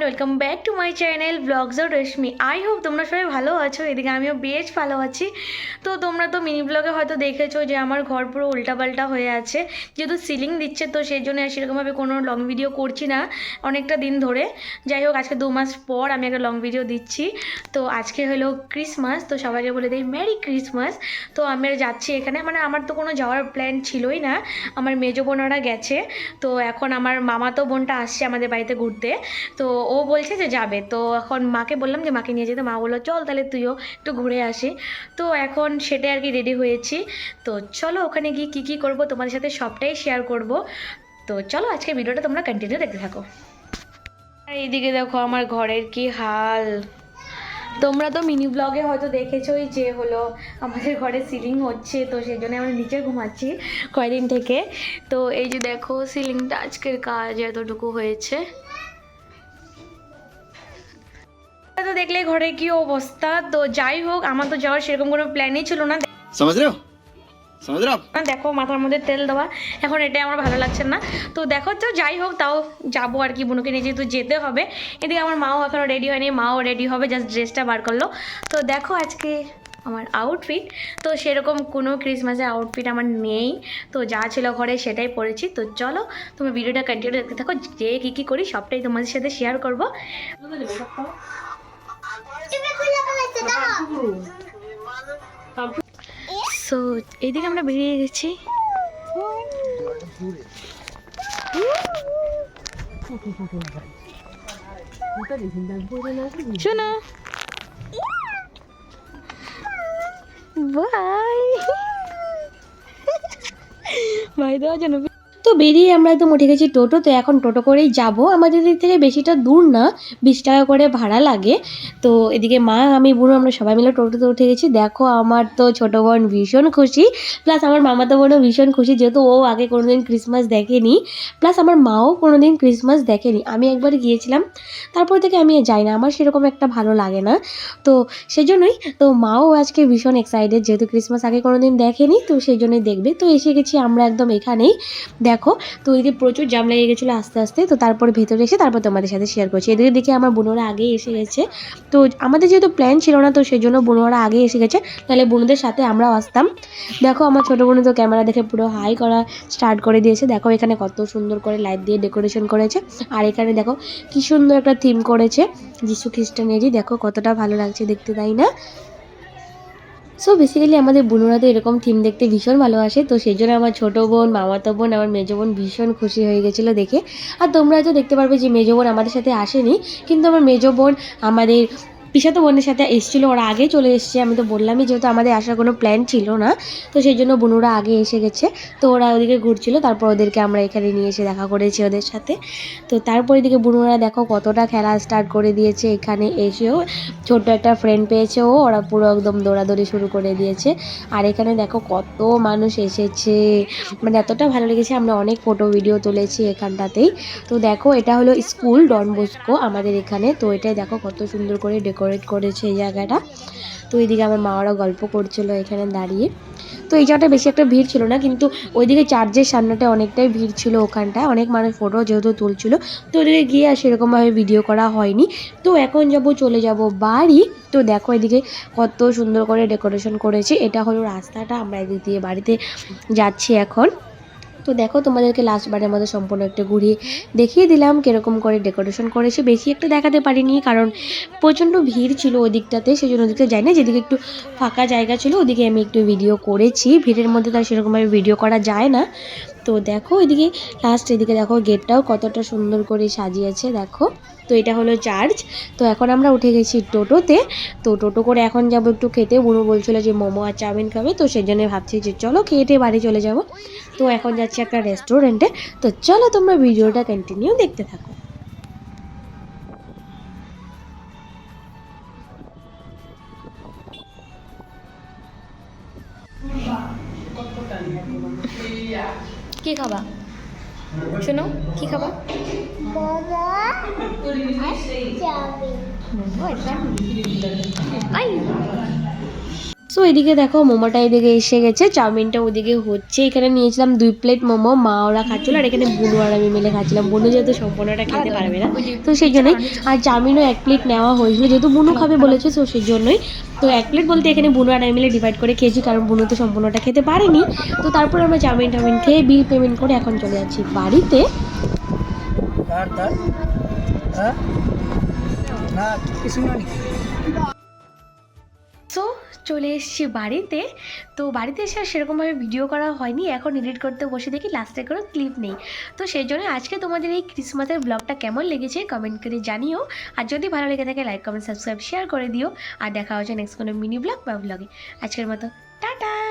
Everyone welcome back to my channel vlogs of Reshmi I hope তোমরা সবাই ভালো আছো, এদিকে আমিও বেশ ভালো আছি। তো তোমরা তো মিনি ব্লগে হয়তো দেখেছ যে আমার ঘর পুরো উল্টাপাল্টা হয়ে আছে, যেহেতু সিলিং দিচ্ছে, তো সেই জন্য সেরকমভাবে কোনো লং ভিডিও করছি না অনেকটা দিন ধরে। যাই হোক, আজকে দু মাস পর আমি একটা লং ভিডিও দিচ্ছি। তো আজকে হলো ক্রিসমাস তো সবাইকে বলে দিই মেরি ক্রিসমাস তো আমি যাচ্ছি এখানে মানে আমার তো কোনো যাওয়ার প্ল্যান ছিলই না। আমার মেজো বোনরা গেছে, তো এখন আমার মামাতো বোনটা আসছে আমাদের বাড়িতে ঘুরতে। তো ও বলছে যে যাবে। তো এখন মাকে বললাম যে মাকে নিয়ে যেতে। মা বলল, চল তাহলে তুইও একটু ঘুরে আসি। তো এখন সেটাই আর কি রেডি হয়েছি। তো চলো ওখানে গিয়ে কী কী করব, তোমাদের সাথে সবটাই শেয়ার করব। তো চলো আজকে ভিডিওটা তোমরা কন্টিনিউ দেখতে থাকো। আর এইদিকে দেখো আমার ঘরের কি হাল। তোমরা তো মিনি ব্লগে হয়তো দেখেছোই যে হলো আমাদের ঘরে সিলিং হচ্ছে, তো সেই জন্য আমরা নিচে ঘুমাচ্ছি কয়দিন থেকে। তো এই যে দেখো সিলিংটা আজকের কাজ এতটুকু হয়েছে। তো দেখলে ঘরে কি অবস্থা? তো যাই হোক আমার তো যাওয়ার সেরকম কোনো প্ল্যানই ছিল না। দেখো মাথার মধ্যে তেল দেওয়া। এখন এটাই আমার ভালো লাগছে না। তো দেখো তো যাই হোক তাও যাব আর কি বোনকে নিয়ে যেহেতু যেতে হবে। এদিকে আমার মাও এখনও রেডি হয়নি মাও রেডি হবে জাস্ট ড্রেসটা বার করল। তো দেখো আজকে আমার আউটফিট তো সেরকম কোনো ক্রিসমাসের আউটফিট আমার নেই। তো যা ছিল ঘরে সেটাই পরেছি। তো চলো তুমি ভিডিওটা কন্টিনিউ দেখতে থাকো যে কী কী করি সবটাই তোমাদের সাথে শেয়ার করব। সো এইদিকে আমরা বেরিয়ে গেছি। শোনো। বাই বাই দেওয়া যেন তো বেরিয়ে আমরা একদম উঠে গেছি টোটো, তো এখন টোটো করেই যাব। আমাদের দিক থেকে বেশিটা দূর না, বিশ টাকা করে ভাড়া লাগে। তো এদিকে মা, আমি বুড়ো আমরা সবাই মিলে টোটোতে উঠে গেছি। দেখো, আমার তো ছোটো বোন ভীষণ খুশি। প্লাস আমার মামাতো বোনও ভীষণ খুশি, যেহেতু ও আগে কোনোদিন ক্রিসমাস দেখেনি। প্লাস আমার মাও কোনোদিন ক্রিসমাস দেখেনি। আমি একবার গিয়েছিলাম, তারপর থেকে আমি যাই না। আমার সেরকম একটা ভালো লাগে না। তো সেই জন্যই তো মাও আজকে ভীষণ এক্সাইটেড যেহেতু ক্রিসমাস আগে কোনোদিন দেখেনি, তো সেই জন্যই দেখবে। তো এসে গেছি আমরা একদম এখানেই। দেখো তো ওইদিকে প্রচুর জাম লেগে গেছিল আস্তে আস্তে। তো তারপরে ভেতরে এসে তারপর তোমাদের সাথে শেয়ার করছি। এদিকে দেখে আমার বোনরা আগে এসে গেছে। তো আমাদের যেহেতু প্ল্যান ছিল না, তো সেই জন্য বোনরা আগে এসে গেছে। তাহলে বোনদের সাথে আমরাও আসতাম। দেখো আমার ছোটো বোন তো ক্যামেরা দেখে পুরো হাই করা স্টার্ট করে দিয়েছে। দেখো এখানে কত সুন্দর করে লাইট দিয়ে ডেকোরেশন করেছে। আর এখানে দেখো কি সুন্দর একটা থিম করেছে। যিশু খ্রিস্টানেরই। দেখো কতটা ভালো লাগছে দেখতে, তাই না? সো বেসিক্যালি আমাদের বোনরা তো এরকম থিম দেখতে ভীষণ ভালোবাসে, তো সেই জন্য আমার ছোটো বোন, মামাতো বোন, আমার মেজো বোন ভীষণ খুশি হয়ে গেছিল দেখে। আর তোমরা হয়তো দেখতে পারবে যে, মেজো বোন আমাদের সাথে আসেনি, কিন্তু আমার মেজো বোন আমাদের পিসাতো বোনের সাথে এসেছিল, ওরা আগে চলে এসছে, আমি তো বললামই যেহেতু আমাদের আসার কোনো প্ল্যান ছিল না, তো সেই জন্য বোনুরা আগে এসে গেছে, তো ওরা ওদিকে ঘুরছিল, তারপর ওদেরকে আমরা এখানে নিয়ে এসে দেখা করেছি ওদের সাথে, তো তারপর এদিকে বুনুরা দেখো কতটা খেলা স্টার্ট করে দিয়েছে এখানে এসেও, ছোট্ট একটা ফ্রেন্ড পেয়েছে ও, ওরা পুরো একদম দৌড়াদৌড়ি শুরু করে দিয়েছে, আর এখানে দেখো কত মানুষ এসেছে মানে এতটা ভালো লেগেছে, আমরা অনেক ফটো ভিডিও তুলেছি এখানটাতেই, তো দেখো এটা হলো স্কুল ডন বস্কো আমাদের এখানে, তো এটাই দেখো কত সুন্দর করে ডেকোরেট করেছে এই জায়গাটা। তো এইদিকে আমার মা ওরা গল্প করছিল এখানে দাঁড়িয়ে। তো এই জায়গাটা বেশি একটা ভিড় ছিল না, কিন্তু ওইদিকে চার্জের সামনেটা অনেকটাই ভিড় ছিল ওখানটায়। অনেক মানুষ ফটো যেহেতু তুলছিল। তো ওইদিকে গিয়ে আর সেরকমভাবে ভিডিও করা হয়নি। তো এখন যাব, চলে যাব বাড়ি। তো দেখো এদিকে কত সুন্দর করে ডেকোরেশন করেছে। এটা হলো রাস্তাটা, আমরা এদিক দিয়ে বাড়িতে যাচ্ছি এখন। তো দেখো তোমাদেরকে লাস্টবারের মধ্যে সম্পূর্ণ একটা ঘুরিয়ে দেখিয়ে দিলাম, কীরকম করে ডেকোরেশন করেছে বেশি একটা দেখাতে পারিনি, কারণ প্রচণ্ড ভিড় ছিল ওদিকটাতে দিকটাতে সেই জন্য ওদিকটা যাই না, যেদিকে একটু ফাঁকা জায়গা ছিল, ওদিকে আমি একটু ভিডিও করেছি, ভিড়ের মধ্যে তার সেরকমভাবে ভিডিও করা যায় না। তো দেখো এদিকে লাস্ট এদিকে দেখো গেটটাও কতটা সুন্দর করে সাজিয়েছে, দেখো। তো এটা হলো চার্চ তো এখন আমরা উঠে গেছি টোটোতে। তো টোটো করে এখন যাব একটু খেতে। বুনু বলছিল যে মোমো আর চাউমিন খাবে, তো সেই জন্য ভাবছি যে চলো খেয়ে বাড়ি চলে যাব। তো এখন যাচ্ছি একটা রেস্টুরেন্টে তো চলো তোমরা ভিডিওটা কন্টিনিউ দেখতে থাকো। কি খাবা? শোনো কি খাবা? আই! সো এদিকে দেখো মোমোটা এদিকে এসে গেছে। চাউমিনটা ওদিকে হচ্ছে। এখানে নিয়েছিলাম দুই প্লেট মোমো। মা ওরা খাচ্ছিল আর এখানে বুনু আর আমি মিলে খাচ্ছিলাম। বুনু যেহেতু সম্পূর্ণটা খেতে পারবে না। তো সেই জন্যই আর চাউমিনও এক প্লেট নেওয়া হয়েছিল। যেহেতু বুনু খাবে বলেছে তো সেই জন্যই। তো এক প্লেট বলতে এখানে বুনু আর আমি মিলে ডিভাইড করে খেয়েছি কারণ বুনু তো সম্পূর্ণটা খেতে পারেনি। তো তারপর আমরা চাউমিন টাউমিন খেয়ে বিল পেমেন্ট করে এখন চলে যাচ্ছি বাড়িতে। তার তার হ্যাঁ না কিছু না সো চলে এসেছি বাড়িতে। তো বাড়িতে এসে সেরকমভাবে ভিডিও করা হয়নি। এখন এডিট করতে বসে দেখি লাস্টে কোনো ক্লিপ নেই। তো সেই জন্য আজকে তোমাদের এই ক্রিসমাসের ব্লগটা কেমন লেগেছে কমেন্ট করে জানিও। আর যদি ভালো লেগে থাকে লাইক কমেন্ট সাবস্ক্রাইব শেয়ার করে দিও। আর দেখা হচ্ছে নেক্সট কোনো মিনি ব্লগ বা ব্লগে আজকের মতো, টাটা!